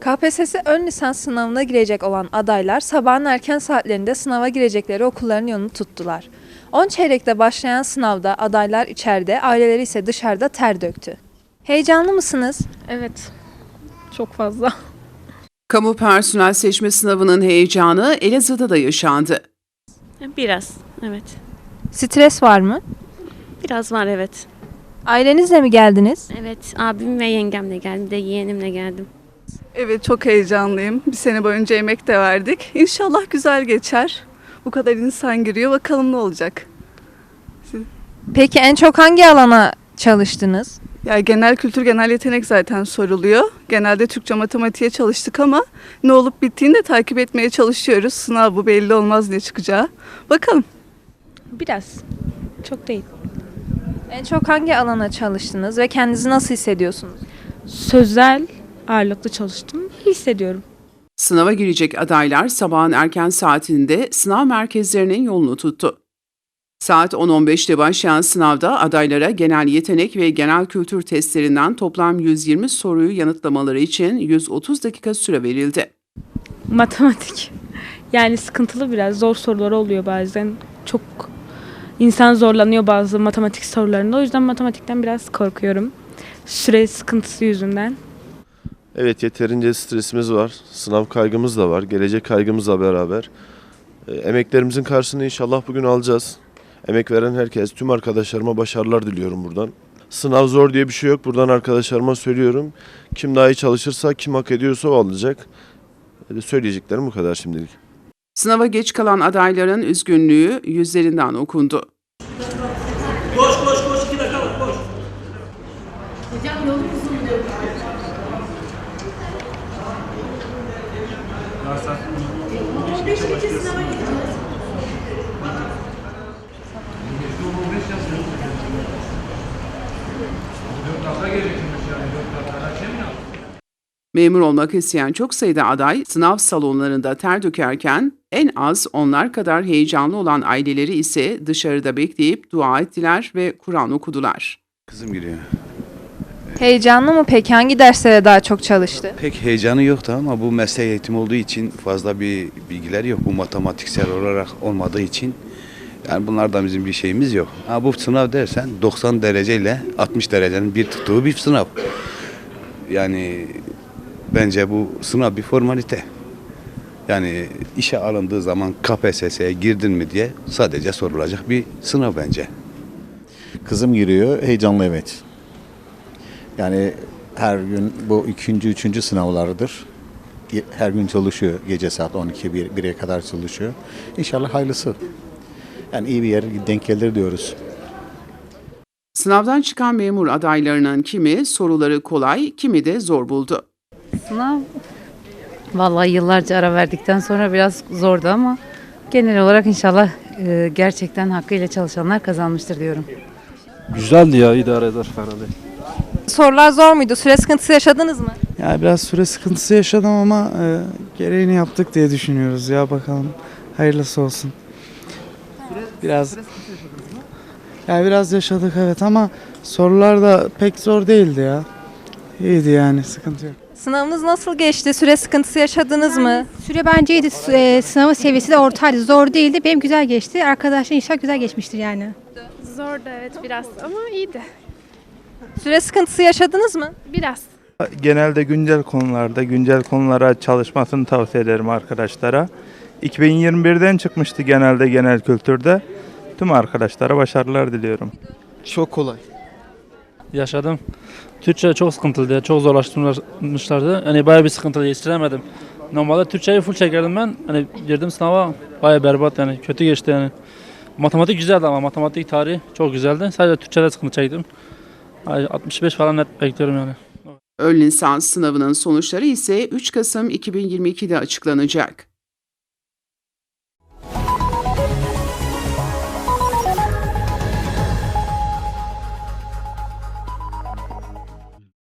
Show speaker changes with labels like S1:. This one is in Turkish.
S1: KPSS ön lisans sınavına girecek olan adaylar sabahın erken saatlerinde sınava girecekleri okulların yolunu tuttular. 10 çeyrekte başlayan sınavda adaylar içeride, aileleri ise dışarıda ter döktü. Heyecanlı mısınız?
S2: Evet. Çok fazla.
S3: Kamu personel seçme sınavının heyecanı Elazığ'da da yaşandı.
S4: Biraz, evet.
S1: Stres var mı?
S4: Biraz var evet.
S1: Ailenizle mi geldiniz?
S4: Evet, abim ve yengemle geldim, bir de yeğenimle geldim.
S5: Evet çok heyecanlıyım. Bir sene boyunca emek de verdik. İnşallah güzel geçer. Bu kadar insan giriyor. Bakalım ne olacak.
S1: Peki en çok hangi alana çalıştınız?
S5: Ya genel kültür, genel yetenek zaten soruluyor. Genelde Türkçe matematiğe çalıştık ama ne olup bittiğini de takip etmeye çalışıyoruz. Sınav bu belli olmaz ne çıkacağı. Bakalım.
S2: Biraz. Çok değil.
S1: En çok hangi alana çalıştınız ve kendinizi nasıl hissediyorsunuz?
S2: Sözel ağırlıklı çalıştım. İyi hissediyorum.
S3: Sınava girecek adaylar sabahın erken saatinde sınav merkezlerinin yolunu tuttu. Saat 10.15'te başlayan sınavda adaylara genel yetenek ve genel kültür testlerinden toplam 120 soruyu yanıtlamaları için 130 dakika süre verildi.
S2: Matematik. Yani sıkıntılı biraz. Zor sorular oluyor bazen. Çok insan zorlanıyor bazı matematik sorularında. O yüzden matematikten biraz korkuyorum. Süre sıkıntısı yüzünden.
S6: Evet yeterince stresimiz var. Sınav kaygımız da var. Gelecek kaygımızla beraber. E, emeklerimizin karşılığını inşallah bugün alacağız. Emek veren herkes, tüm arkadaşlarıma başarılar diliyorum buradan. Sınav zor diye bir şey yok. Buradan arkadaşlarıma söylüyorum. Kim daha iyi çalışırsa, kim hak ediyorsa o alacak. E, söyleyeceklerim bu kadar şimdilik.
S3: Sınava geç kalan adayların üzgünlüğü yüzlerinden okundu. Memur olmak isteyen çok sayıda aday sınav salonlarında ter dökerken en az onlar kadar heyecanlı olan aileleri ise dışarıda bekleyip dua ettiler ve Kur'an okudular.
S7: Kızım giriyor.
S1: Heyecanlı mı peki? Hangi derslere daha çok çalıştı?
S7: Pek heyecanı yoktu ama bu meslek eğitimi olduğu için fazla bir bilgiler yok. Bu matematiksel olarak olmadığı için yani bunlardan bizim bir şeyimiz yok. Ha, bu sınav dersen 90 dereceyle 60 derecenin bir tuttuğu bir sınav. Yani bence bu sınav bir formalite. Yani işe alındığı zaman KPSS'ye girdin mi diye sadece sorulacak bir sınav bence.
S8: Kızım giriyor, heyecanlı evet. Yani her gün bu ikinci, üçüncü sınavlarıdır. Ge- Her gün çalışıyor. Gece saat 12, 1, 1'e kadar çalışıyor. İnşallah hayırlısı. Yani iyi bir yer denk gelir diyoruz.
S3: Sınavdan çıkan memur adaylarının kimi soruları kolay, kimi de zor buldu.
S9: Sınav vallahi yıllarca ara verdikten sonra biraz zordu ama genel olarak inşallah e, gerçekten hakkıyla çalışanlar kazanmıştır diyorum.
S10: Güzeldi ya idare eder fena değil.
S1: Sorular zor muydu? Süre sıkıntısı yaşadınız mı?
S11: Ya biraz süre sıkıntısı yaşadım ama e, gereğini yaptık diye düşünüyoruz ya bakalım. Hayırlısı olsun. Biraz Ya biraz yaşadık evet ama sorular da pek zor değildi ya. İyiydi yani sıkıntı yok.
S1: Sınavınız nasıl geçti? Süre sıkıntısı yaşadınız mı?
S12: Süre bence iyiydi. Su- e, Sınavın seviyesi de ortaydı. Zor değildi. Benim güzel geçti. Arkadaşlar inşallah güzel geçmiştir yani.
S2: Zordu evet biraz ama iyiydi.
S1: Süre sıkıntısı yaşadınız mı?
S2: Biraz.
S11: Genelde güncel konularda güncel konulara çalışmasını tavsiye ederim arkadaşlara. 2021'den çıkmıştı genelde genel kültürde. Tüm arkadaşlara başarılar diliyorum.
S10: Çok kolay. Yaşadım. Türkçe çok sıkıntılıydı. Çok zorlaştırmışlardı. Hani bayağı bir sıkıntı yetiştiremedim. Normalde Türkçeyi full çekerdim ben. Hani girdim sınava bayağı berbat yani. Kötü geçti yani. Matematik güzeldi ama matematik tarihi çok güzeldi. Sadece Türkçede sıkıntı çektim. Hani 65 falan net bekliyorum yani.
S3: Ön lisans sınavının sonuçları ise 3 Kasım 2022'de açıklanacak.